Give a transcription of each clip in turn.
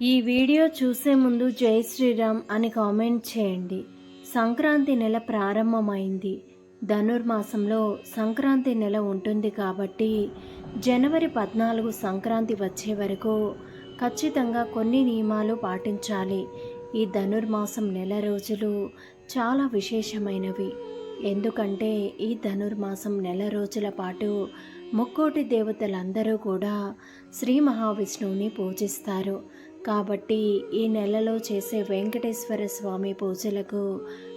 ఈ వీడియో చూసే ముందు జై శ్రీరామ్ అని కామెంట్ చేయండి. సంక్రాంతి నెల ప్రారంభమైంది. ధనుర్మాసంలో సంక్రాంతి నెల ఉంటుంది కాబట్టి జనవరి పద్నాలుగు సంక్రాంతి వచ్చే వరకు ఖచ్చితంగా కొన్ని నియమాలు పాటించాలి. ఈ ధనుర్మాసం నెల రోజులు చాలా విశేషమైనవి. ఎందుకంటే ఈ ధనుర్మాసం నెల రోజుల పాటు ముక్కోటి దేవతలందరూ కూడా శ్రీ మహావిష్ణువుని పూజిస్తారు. కాబట్టి ఈ నెలలో చేసే వెంకటేశ్వర స్వామి పూజలకు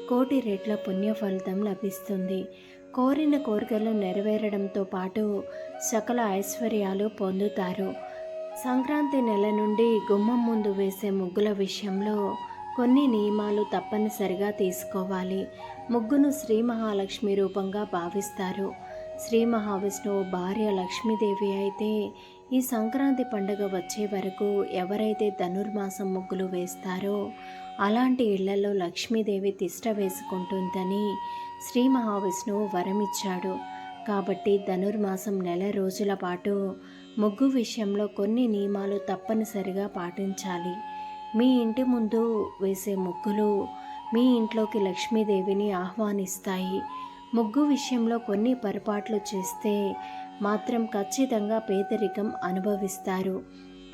కోటి రెట్ల పుణ్య ఫలితం లభిస్తుంది. కోరిన కోరికలు నెరవేరడంతో పాటు సకల ఐశ్వర్యాలు పొందుతారు. సంక్రాంతి నెల నుండి గుమ్మం ముందు వేసే ముగ్గుల విషయంలో కొన్ని నియమాలు తప్పనిసరిగా తీసుకోవాలి. ముగ్గును శ్రీ మహాలక్ష్మి రూపంగా భావిస్తారు. శ్రీ మహావిష్ణువు భార్య లక్ష్మీదేవి అయితే ఈ సంక్రాంతి పండుగ వచ్చే వరకు ఎవరైతే ధనుర్మాసం ముగ్గులు వేస్తారో అలాంటి ఇళ్ళలో లక్ష్మీదేవి తిష్ట వేసుకుంటుందని శ్రీ మహావిష్ణువు వరమిచ్చాడు. కాబట్టి ధనుర్మాసం నెల రోజుల పాటు ముగ్గు విషయంలో కొన్ని నియమాలు తప్పనిసరిగా పాటించాలి. మీ ఇంటి ముందు వేసే ముగ్గులు మీ ఇంట్లోకి లక్ష్మీదేవిని ఆహ్వానిస్తాయి. ముగ్గు విషయంలో కొన్ని పొరపాట్లు చేస్తే మాత్రం ఖచ్చితంగా పేదరికం అనుభవిస్తారు.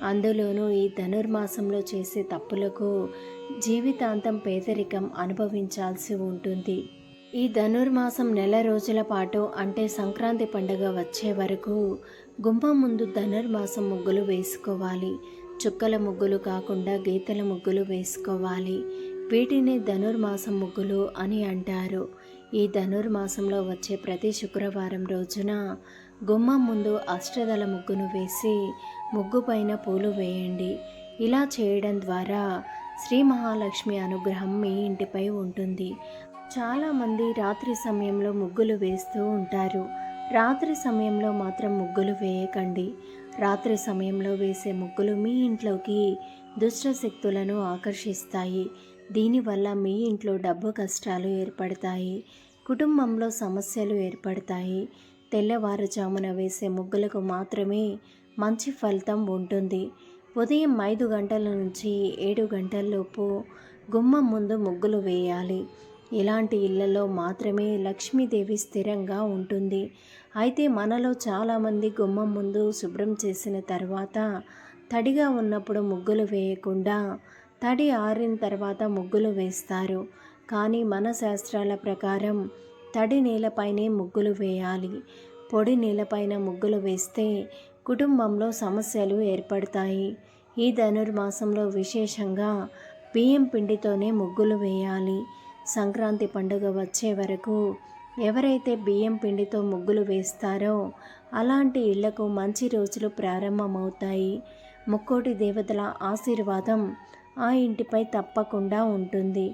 అందులోనూ ఈ ధనుర్మాసంలో చేసే తప్పులకు జీవితాంతం పేదరికం అనుభవించాల్సి ఉంటుంది. ఈ ధనుర్మాసం నెల రోజుల పాటు అంటే సంక్రాంతి పండుగ వచ్చే వరకు గుమ్మం ముందు ధనుర్మాసం ముగ్గులు వేసుకోవాలి. చుక్కల ముగ్గులు కాకుండా గీతల ముగ్గులు వేసుకోవాలి. వీటిని ధనుర్మాసం ముగ్గులు అని అంటారు. ఈ ధనుర్మాసంలో వచ్చే ప్రతి శుక్రవారం రోజున గుమ్మం ముందు అష్టదల ముగ్గును వేసి ముగ్గు పైన పూలు వేయండి. ఇలా చేయడం ద్వారా శ్రీ మహాలక్ష్మి అనుగ్రహం మీ ఇంటిపై ఉంటుంది. చాలామంది రాత్రి సమయంలో ముగ్గులు వేస్తూ ఉంటారు. రాత్రి సమయంలో మాత్రం ముగ్గులు వేయకండి. రాత్రి సమయంలో వేసే ముగ్గులు మీ ఇంట్లోకి దుష్ట శక్తులను ఆకర్షిస్తాయి. దీనివల్ల మీ ఇంట్లో డబ్బు కష్టాలు ఏర్పడతాయి. కుటుంబంలో సమస్యలు ఏర్పడతాయి. తెల్లవారుజామున వేసే ముగ్గులకు మాత్రమే మంచి ఫలితం ఉంటుంది. ఉదయం ఐదు గంటల నుంచి ఏడు గంటలలోపు గుమ్మం ముందు ముగ్గులు వేయాలి. ఇలాంటి ఇళ్ళలో మాత్రమే లక్ష్మీదేవి స్థిరంగా ఉంటుంది. అయితే మనలో చాలామంది గుమ్మం ముందు శుభ్రం చేసిన తర్వాత తడిగా ఉన్నప్పుడు ముగ్గులు వేయకుండా తడి ఆరిన తర్వాత ముగ్గులు వేస్తారు. కానీ మన శాస్త్రాల ప్రకారం తడి నేలపైనే ముగ్గులు వేయాలి. పొడి నేలపైన ముగ్గులు వేస్తే కుటుంబంలో సమస్యలు ఏర్పడతాయి. ఈ ధనుర్మాసంలో విశేషంగా బియ్యం పిండితోనే ముగ్గులు వేయాలి. సంక్రాంతి పండుగ వచ్చే వరకు ఎవరైతే బియ్యం పిండితో ముగ్గులు వేస్తారో అలాంటి ఇళ్ళకు మంచి రోజులు ప్రారంభమవుతాయి. ముక్కోటి దేవతల ఆశీర్వాదం ఆ ఇంటిపై తప్పకుండా ఉంటుంది.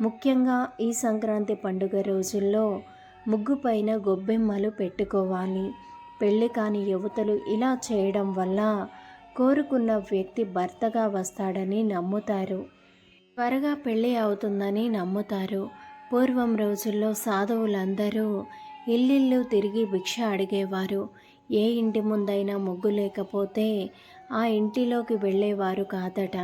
ముఖ్యంగా ఈ సంక్రాంతి పండుగ రోజుల్లో ముగ్గు పైన గొబ్బెమ్మలు పెట్టుకోవాలి. పెళ్ళి కాని యువతలు ఇలా చేయడం వల్ల కోరుకున్న వ్యక్తి భర్తగా వస్తాడని నమ్ముతారు. త్వరగా పెళ్ళి అవుతుందని నమ్ముతారు. పూర్వం రోజుల్లో సాధువులందరూ ఇల్లిల్లు తిరిగి భిక్ష అడిగేవారు. ఏ ఇంటి ముందైనా ముగ్గు లేకపోతే ఆ ఇంటిలోకి వెళ్ళేవారు కాదట.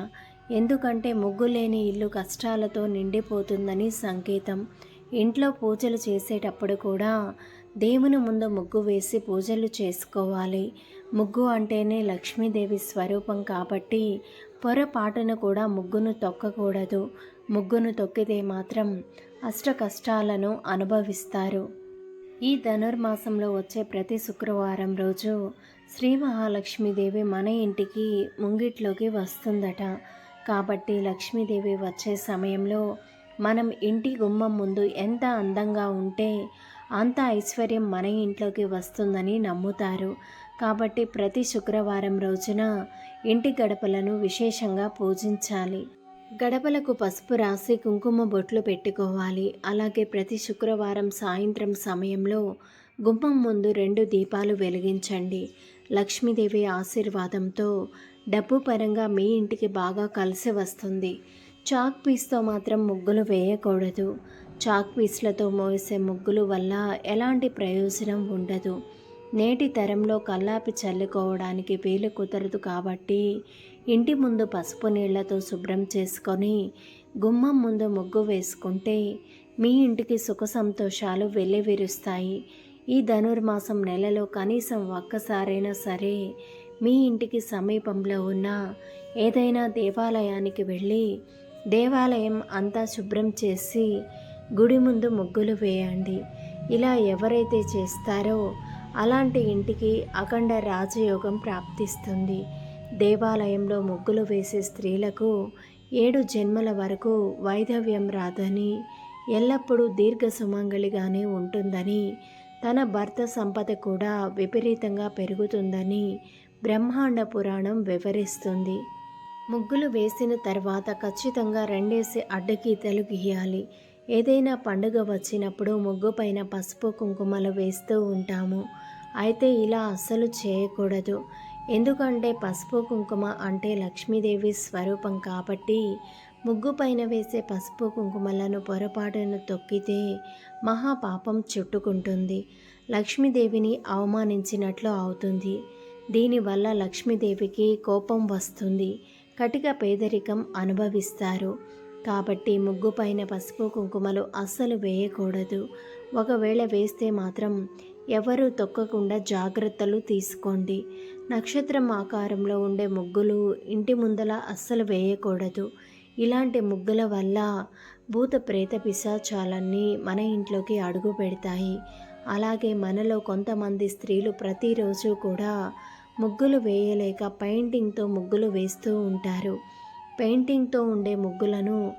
ఎందుకంటే ముగ్గు లేని ఇల్లు కష్టాలతో నిండిపోతుందని సంకేతం. ఇంట్లో పూజలు చేసేటప్పుడు కూడా దేవుని ముందు ముగ్గు వేసి పూజలు చేసుకోవాలి. ముగ్గు అంటేనే లక్ష్మీదేవి స్వరూపం కాబట్టి పొరపాటును కూడా ముగ్గును తొక్కకూడదు. ముగ్గును తొక్కితే మాత్రం అష్ట కష్టాలను అనుభవిస్తారు. ఈ ధనుర్మాసంలో వచ్చే ప్రతి శుక్రవారం రోజు శ్రీ మహాలక్ష్మీదేవి మన ఇంటికి ముంగిట్లోకి వస్తుందట. కాబట్టి లక్ష్మీదేవి వచ్చే సమయంలో మనం ఇంటి గుమ్మం ముందు ఎంత అందంగా ఉంటే అంత ఐశ్వర్యం మన ఇంట్లోకి వస్తుందని నమ్ముతారు. కాబట్టి ప్రతి శుక్రవారం రోజున ఇంటి గడపలను విశేషంగా పూజించాలి. గడపలకు పసుపు రాసి కుంకుమ బొట్లు పెట్టుకోవాలి. అలాగే ప్రతి శుక్రవారం సాయంత్రం సమయంలో గుమ్మం ముందు రెండు దీపాలు వెలిగించండి. లక్ష్మీదేవి ఆశీర్వాదంతో డబ్బు పరంగా మీ ఇంటికి బాగా కలిసి వస్తుంది. చాక్ పీస్తో మాత్రం ముగ్గులు వేయకూడదు. చాక్ పీస్లతో మోసే ముగ్గులు వల్ల ఎలాంటి ప్రయోజనం ఉండదు. నేటి తరంలో కల్లాపి చల్లుకోవడానికి వీలు కుదరదు కాబట్టి ఇంటి ముందు పసుపు నీళ్ళతో శుభ్రం చేసుకొని గుమ్మం ముందు ముగ్గు వేసుకుంటే మీ ఇంటికి సుఖ సంతోషాలు వెల్లివిరుస్తాయి. ఈ ధనుర్మాసం నెలలో కనీసం ఒక్కసారైనా సరే మీ ఇంటికి సమీపంలో ఉన్న ఏదైనా దేవాలయానికి వెళ్ళి దేవాలయం అంతా శుభ్రం చేసి గుడి ముందు ముగ్గులు వేయండి. ఇలా ఎవరైతే చేస్తారో అలాంటి ఇంటికి అఖండ రాజయోగం ప్రాప్తిస్తుంది. దేవాలయంలో ముగ్గులు వేసే స్త్రీలకు ఏడు జన్మల వరకు వైధవ్యం రాదని ఎల్లప్పుడూ దీర్ఘ సుమంగళిగానే ఉంటుందని తన భర్త సంపద కూడా విపరీతంగా పెరుగుతుందని బ్రహ్మాండ పురాణం వివరిస్తుంది. ముగ్గులు వేసిన తర్వాత ఖచ్చితంగా రెండేసి అడ్డగీతలు గీయాలి. ఏదైనా పండుగ వచ్చినప్పుడు ముగ్గు పైన పసుపు కుంకుమలు వేస్తూ ఉంటాము. అయితే ఇలా అస్సలు చేయకూడదు. ఎందుకంటే పసుపు కుంకుమ అంటే లక్ష్మీదేవి స్వరూపం కాబట్టి ముగ్గు పైన వేసే పసుపు కుంకుమలను పొరపాటును తొక్కితే మహాపాపం చుట్టుకుంటుంది. లక్ష్మీదేవిని అవమానించినట్లు అవుతుంది. దీనివల్ల లక్ష్మీదేవికి కోపం వస్తుంది. కటిక పేదరికం అనుభవిస్తారు. కాబట్టి ముగ్గు పైన పసుపు కుంకుమలు అస్సలు వేయకూడదు. ఒకవేళ వేస్తే మాత్రం ఎవరు తొక్కకుండా జాగ్రత్తలు తీసుకోండి. నక్షత్రం ఆకారంలో ఉండే ముగ్గులు ఇంటి ముందల అస్సలు వేయకూడదు. ఇలాంటి ముగ్గుల వల్ల భూత ప్రేత పిశాచాలన్నీ మన ఇంట్లోకి అడుగు పెడతాయి. అలాగే మనలో కొంతమంది స్త్రీలు ప్రతిరోజు కూడా ముగ్గులు వేయలేక పెయింటింగ్తో ముగ్గులు వేస్తూ ఉంటారు. పెయింటింగ్తో ఉండే ముగ్గులను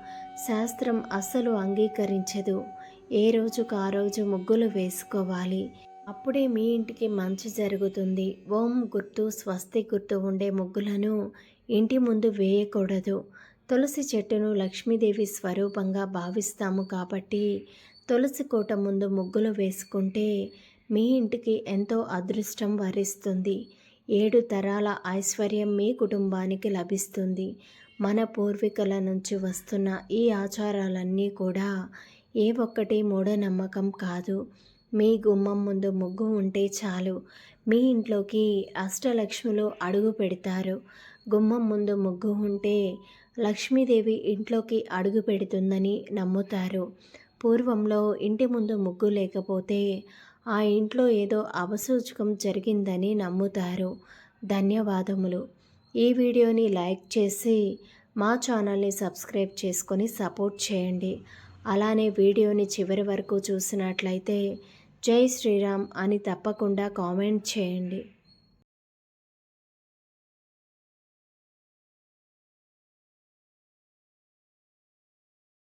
శాస్త్రం అస్సలు అంగీకరించదు. ఏ రోజుకు ఆ రోజు ముగ్గులు వేసుకోవాలి. అప్పుడే మీ ఇంటికి మంచి జరుగుతుంది. ఓం గుర్తు స్వస్తి గుర్తు ఉండే ముగ్గులను ఇంటి ముందు వేయకూడదు. తులసి చెట్టును లక్ష్మీదేవి స్వరూపంగా భావిస్తాము కాబట్టి తులసి కోట ముందు ముగ్గులు వేసుకుంటే మీ ఇంటికి ఎంతో అదృష్టం వరిస్తుంది. ఏడు తరాల ఐశ్వర్యం మీ కుటుంబానికి లభిస్తుంది. మన పూర్వీకుల నుంచి వస్తున్న ఈ ఆచారాలన్నీ కూడా ఏ ఒక్కటి మూఢనమ్మకం కాదు. మీ గుమ్మం ముందు ముగ్గు ఉంటే చాలు. మీ ఇంట్లోకి అష్టలక్ష్ములు అడుగు పెడతారు. గుమ్మం ముందు ముగ్గు ఉంటే లక్ష్మీదేవి ఇంట్లోకి అడుగు పెడుతుందని నమ్ముతారు. పూర్వంలో ఇంటి ముందు ముగ్గు లేకపోతే ఆ ఇంట్లో ఏదో అవసూచకం జరిగిందని నమ్ముతారు. ధన్యవాదములు. ఈ వీడియోని లైక్ చేసి మా ఛానల్ని సబ్స్క్రైబ్ చేసుకొని సపోర్ట్ చేయండి. అలానే వీడియోని చివరి వరకు చూసినట్లయితే జై శ్రీరామ్ అని తప్పకుండా కామెంట్ చేయండి.